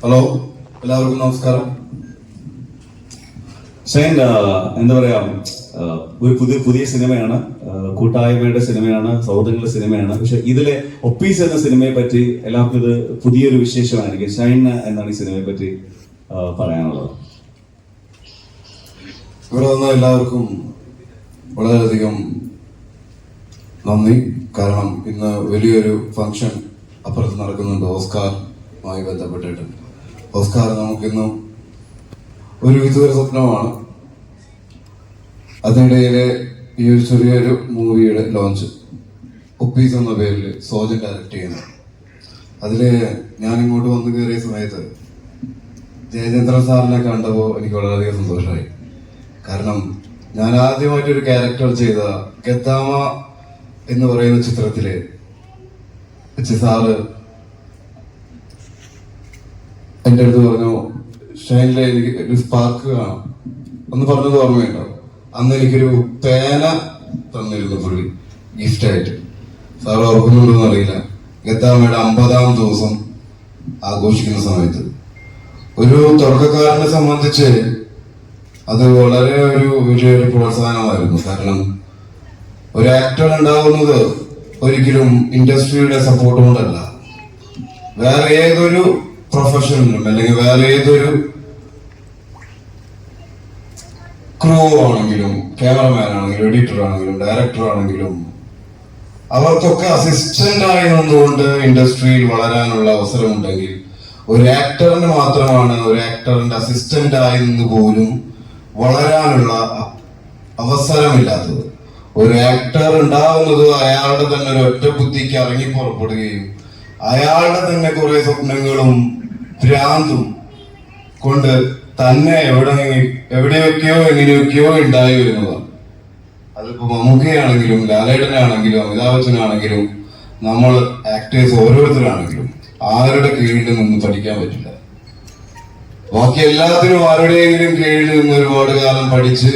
Hello എല്ലാവർക്കും നമസ്കാരം. ഷൈൻ എന്താ പറയാ ഒരു പുതിയ പുതിയ സിനിമയാണ്. കൂട്ടായ്മയുടെ സിനിമയാണ് സൗഹൃദങ്ങളുടെ സിനിമയാണ്. പക്ഷെ ഇതിലെ ഒപ്പീസ് എന്ന സിനിമയെ പറ്റി എല്ലാവർക്കും ഇത് പുതിയൊരു വിശേഷമായിരിക്കും. ഷൈൻ എന്നാണ് ഈ സിനിമയെ പറ്റി പറയാനുള്ളത്. ഇവിടെ വന്ന എല്ലാവർക്കും വളരെയധികം നന്ദി. കാരണം ഇന്ന് വലിയൊരു ഫംഗ്ഷൻ അപ്പുറത്ത് നടക്കുന്നുണ്ട്. ഓസ്കാറുമായി ബന്ധപ്പെട്ടിട്ട് ഓസ്കാർ നമുക്കിന്നും ഒരു വിദൂര സ്വപ്നമാണ്. അതിനിടയിലെ ഈ ഒരു ചെറിയൊരു മൂവിയുടെ ലോഞ്ച് ഒപ്പീസ് എന്ന പേരിൽ സോജൻ ഡയറക്റ്റ് ചെയ്യുന്നു. അതിൽ ഞാൻ ഇങ്ങോട്ട് വന്നു കയറിയ സമയത്ത് ജയചന്ദ്രൻ സാറിനെ കണ്ടപ്പോൾ എനിക്ക് വളരെയധികം സന്തോഷമായി. കാരണം ഞാൻ ആദ്യമായിട്ടൊരു ക്യാരക്ടർ ചെയ്ത ഗദ്ദാമ എന്ന് പറയുന്ന ചിത്രത്തിൽ വെച്ച് സാറ് എന്റെ അടുത്ത് പറഞ്ഞു ഷൈനിലെ എനിക്ക് ഒരു സ്പാർക്ക് കാണാം. ഒന്ന് പറഞ്ഞത് ഓർമ്മയുണ്ടോ? അന്ന് എനിക്കൊരു പേന തന്നിരുന്നു പുള്ളി ഗിഫ്റ്റായിട്ട് സാർ ഓർക്കുന്നുണ്ടെന്ന് അറിയില്ല. ഗത്താമയുടെ അമ്പതാം ദിവസം ആഘോഷിക്കുന്ന സമയത്ത്. ഒരു തുടക്കക്കാരനെ സംബന്ധിച്ച് അത് വളരെ ഒരു വലിയൊരു പ്രോത്സാഹനമായിരുന്നു. കാരണം ഒരു ആക്ടർ ഉണ്ടാവുന്നത് ഒരിക്കലും ഇൻഡസ്ട്രിയുടെ സപ്പോർട്ട് കൊണ്ടല്ല. വേറെ ഏതൊരു പ്രൊഫഷനിലും അല്ലെങ്കിൽ വേറെ ഏതൊരു ക്രൂ ആണെങ്കിലും ക്യാമറമാൻ ആണെങ്കിലും എഡിറ്റർ ആണെങ്കിലും ഡയറക്ടർ ആണെങ്കിലും അവർക്കൊക്കെ അസിസ്റ്റന്റ് ആയി നിന്നുകൊണ്ട് ഇൻഡസ്ട്രിയിൽ വളരാനുള്ള അവസരമുണ്ടെങ്കിൽ ഒരു ആക്ടറിന് മാത്രമാണ് ഒരു ആക്ടറിന്റെ അസിസ്റ്റന്റ് ആയി നിന്ന് പോലും വളരാനുള്ള അവസരമില്ലാത്തത്. ഒരു ആക്ടർ ഉണ്ടാവുന്നത് അയാളുടെ തന്നെ ഒരു ഒറ്റ ബുദ്ധിക്ക് ഇറങ്ങി പുറപ്പെടുകയും അയാളുടെ തന്നെ കുറെ സ്വപ്നങ്ങളും ഭ്രാന്തും കൊണ്ട് തന്നെ എവിടെ എവിടെയൊക്കെയോ എങ്ങനെയൊക്കെയോ ഉണ്ടായി വരുന്നതാണ്. അതിപ്പോ മമ്മൂക്കയാണെങ്കിലും ലാലേട്ടനാണെങ്കിലും അമിതാഭ് ബച്ചനാണെങ്കിലും നമ്മൾ ആക്ടേഴ്സ് ഓരോരുത്തരാണെങ്കിലും ആരുടെ കീഴിൽ നിന്ന് പഠിക്കാൻ പറ്റില്ല. ബാക്കി എല്ലാത്തിനും ആരുടെയെങ്കിലും കീഴിൽ നിന്ന് ഒരുപാട് കാലം പഠിച്ച്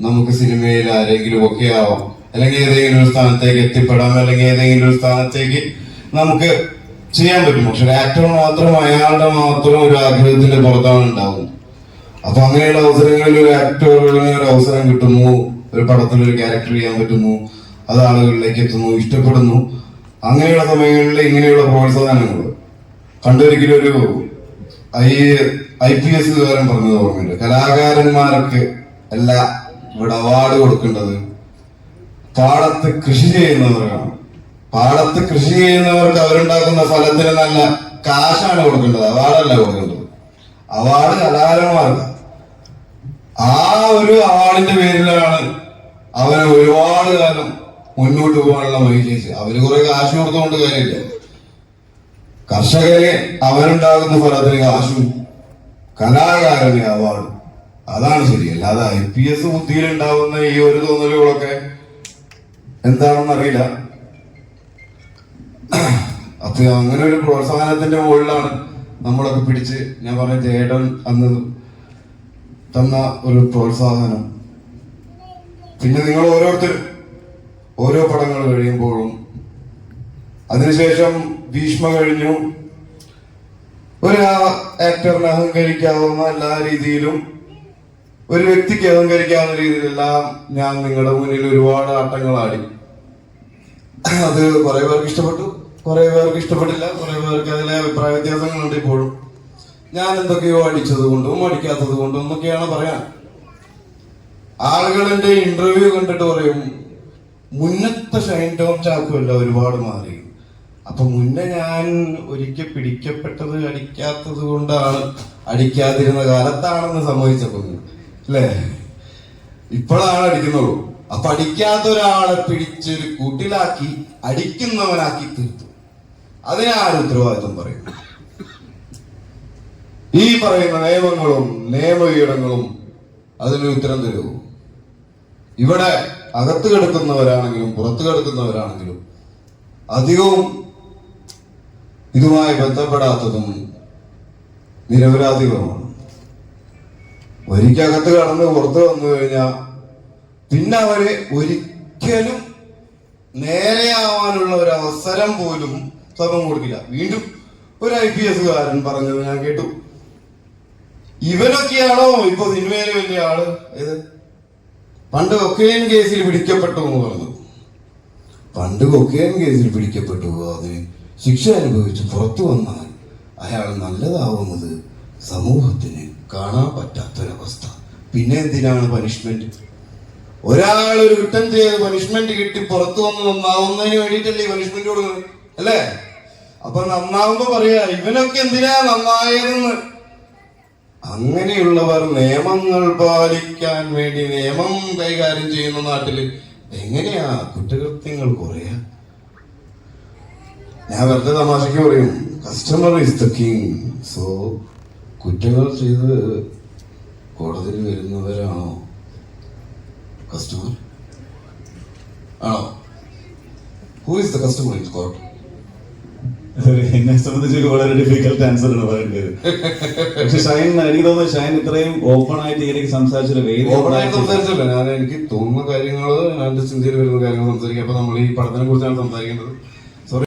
നമുക്ക് സിനിമയിൽ ആരെങ്കിലും ഒക്കെ ആവാം. അല്ലെങ്കിൽ ഏതെങ്കിലും ഒരു സ്ഥാനത്തേക്ക് എത്തിപ്പെടാം. അല്ലെങ്കിൽ ഏതെങ്കിലും ഒരു സ്ഥാനത്തേക്ക് നമുക്ക് ചെയ്യാൻ പറ്റും. പക്ഷെ ഒരു ആക്ടർ മാത്രം അയാളുടെ മാത്രം ഒരു ആഗ്രഹത്തിന്റെ പുറത്താണ് ഉണ്ടാവും അപ്പൊ അങ്ങനെയുള്ള അവസരങ്ങളിൽ ഒരു ആക്ടറിന് ഒരു അവസരം കിട്ടുന്നു ഒരു പടത്തിൽ ഒരു ക്യാരക്ടർ ചെയ്യാൻ പറ്റുന്നു അത് ആളുകളിലേക്ക് എത്തുന്നു ഇഷ്ടപ്പെടുന്നു. അങ്ങനെയുള്ള സമയങ്ങളിൽ ഇങ്ങനെയുള്ള പ്രോത്സാഹനങ്ങൾ. കണ്ടൊരിക്കലും ഒരു ഐ ഐ പി എസ് കാരൻ പറഞ്ഞത് ഓർമ്മയുണ്ട്. കലാകാരന്മാർക്ക് എല്ലാ ഇവിടെ അവാർഡ് കൊടുക്കേണ്ടത് പാടത്ത് കൃഷി ചെയ്യുന്നവർക്കാണ് പാടത്ത് കൃഷി ചെയ്യുന്നവർക്ക് അവരുണ്ടാക്കുന്ന ഫലത്തിന് നല്ല കാശാണ് കൊടുക്കേണ്ടത്. അവാർഡല്ല കൊടുക്കേണ്ടത്. അവാർഡ് കലാകാരന്മാർക്ക് ആ ഒരു അവാർഡിന്റെ പേരിലാണ് അവരെ ഒരുപാട് കാലം മുന്നോട്ട് പോകാനുള്ള വഴിക്കേച്ച് അവർ കുറെ കാശ് കൊടുത്തുകൊണ്ട് കാര്യമില്ല. കർഷകരെ അവരുണ്ടാകുന്ന ഫലത്തിന് കാശും കലാകാരന് അവാർഡ്. അതാണ് ശരി. അല്ലാതെ ഐ പി എസ് ബുദ്ധിയിൽ ഉണ്ടാവുന്ന ഈ ഒരു തോന്നലുകളൊക്കെ എന്താണെന്ന് അറിയില്ല അപ്പൊ അങ്ങനെ ഒരു പ്രോത്സാഹനത്തിന്റെ മുകളിലാണ് നമ്മളൊക്കെ പിടിച്ച് ഞാൻ പറഞ്ഞ ജേഡൻ അന്ന് തന്ന ഒരു പ്രോത്സാഹനം. പിന്നെ നിങ്ങൾ ഓരോരുത്തർ ഓരോ പടങ്ങൾ കഴിയുമ്പോഴും അതിനുശേഷം ഭീഷ്മ കഴിഞ്ഞു. ഒരു ആക്ടറിന് അഹങ്കരിക്കാവുന്ന എല്ലാ രീതിയിലും ഒരു വ്യക്തിക്ക് അഹങ്കരിക്കാവുന്ന രീതിയിലെല്ലാം ഞാൻ നിങ്ങളുടെ മുന്നിൽ ഒരുപാട് ആട്ടങ്ങളാടി. അത് കുറെ പേർക്ക് ഇഷ്ടപ്പെട്ടു. കുറെ പേർക്ക് ഇഷ്ടപ്പെട്ടില്ല കുറെ പേർക്ക് അതിലെ അഭിപ്രായ വ്യത്യാസങ്ങളുണ്ട് ഇപ്പോഴും. ഞാൻ എന്തൊക്കെയോ അടിച്ചത് കൊണ്ടും അടിക്കാത്തത് കൊണ്ടും എന്നൊക്കെയാണ് പറയാൻ ആളുകളുടെ ഇന്റർവ്യൂ കണ്ടിട്ട് പറയും മുന്നത്തെ ഷൈൻ ടോം ചാക്കുമല്ല ഒരുപാട് മാറി. അപ്പൊ മുന്നേ ഞാൻ ഒരിക്കൽ പിടിക്കപ്പെട്ടത് അടിക്കാത്തത് കൊണ്ടാണ് അടിക്കാതിരുന്ന കാലത്താണെന്ന് സംഭവിച്ചപ്പോ അല്ലേ? ഇപ്പോഴാണ് അടിക്കുന്നുള്ളൂ. അപ്പൊ അടിക്കാത്ത ഒരാളെ പിടിച്ചൊരു കൂട്ടിലാക്കി അടിക്കുന്നവനാക്കി തീർത്തു. അതിനാരും ഉത്തരവാദിത്വം പറയും? ഈ പറയുന്ന നിയമങ്ങളും നിയമവീടങ്ങളും അതിന് ഉത്തരം തരുമോ ഇവിടെ അകത്ത് കിടക്കുന്നവരാണെങ്കിലും പുറത്ത് കിടക്കുന്നവരാണെങ്കിലും അധികവും ഇതുമായി ബന്ധപ്പെടാത്തതും നിരപരാധികളുമാണ്. ഒരിക്കകത്ത് കടന്ന് പുറത്ത് വന്നു കഴിഞ്ഞാൽ പിന്നെ അവർ ഒരിക്കലും നേരെയാവാനുള്ള ഒരു അവസരം പോലും സമം കൊടുക്കില്ല. വീണ്ടും ഒരു ഐ പി എസുകാരൻ പറഞ്ഞത് ഞാൻ കേട്ടു. ഇവനൊക്കെയാണോ ഇപ്പൊ സിനിമയിലെ വലിയ ആൾ? ഏത്? പണ്ട് കൊക്കൈൻ കേസിൽ പിടിക്കപ്പെട്ടു എന്ന് പറഞ്ഞു. പണ്ട് കൊക്കൈൻ കേസിൽ പിടിക്കപ്പെട്ടു അതിന് ശിക്ഷ അനുഭവിച്ച് പുറത്തു വന്നാൽ അയാൾ നല്ലതാവുന്നത് സമൂഹത്തിന് കാണാൻ പറ്റാത്തൊരവസ്ഥ. പിന്നെ എന്തിനാണ് പനിഷ്മെന്റ്? ഒരാൾ ഒരു കുറ്റം ചെയ്ത് പനിഷ്മെന്റ് കിട്ടി പുറത്തു വന്ന് നന്നാവുന്നതിന് വേണ്ടിയിട്ടല്ലേ പനിഷ്മെന്റ് കൊടുക്കുന്നത് അല്ലേ? അപ്പൊ നന്നാവുമ്പോ പറയാ ഇവനൊക്കെ എന്തിനാ നന്നായതെന്ന്? അങ്ങനെയുള്ളവർ നിയമങ്ങൾ പാലിക്കാൻ വേണ്ടി നിയമം കൈകാര്യം ചെയ്യുന്ന നാട്ടിൽ എങ്ങനെയാ കുറ്റകൃത്യങ്ങൾ കുറയാ? ഞാൻ വെറുതെ തമാശക്ക് പറയും customer is the king so കുറ്റങ്ങൾ ചെയ്ത് കോടതിയിൽ വരുന്നവരാണോ? കസ്റ്റമർ ആണോ? Who is the customer in court എന്നെ സംബന്ധിച്ച് വളരെ ഡിഫിക്കൽട്ട് ആൻസർ ആണ് പറയേണ്ടത്. പക്ഷെ ഷൈൻ എനിക്ക് തോന്നുന്നു ഷൈൻ ഇത്രയും ഓപ്പൺ ആയിട്ട് ഇങ്ങനെ സംസാരിച്ചൊരു വേദി ഓപ്പണായിട്ട് സംസാരിച്ചല്ലോ ഞാൻ എനിക്ക് തോന്നുന്ന കാര്യങ്ങൾ എന്റെ ചിന്തയിൽ വരുന്ന കാര്യങ്ങൾ സംസാരിക്കും. അപ്പൊ നമ്മൾ ഈ പഠനത്തെ കുറിച്ചാണ് സംസാരിക്കേണ്ടത്.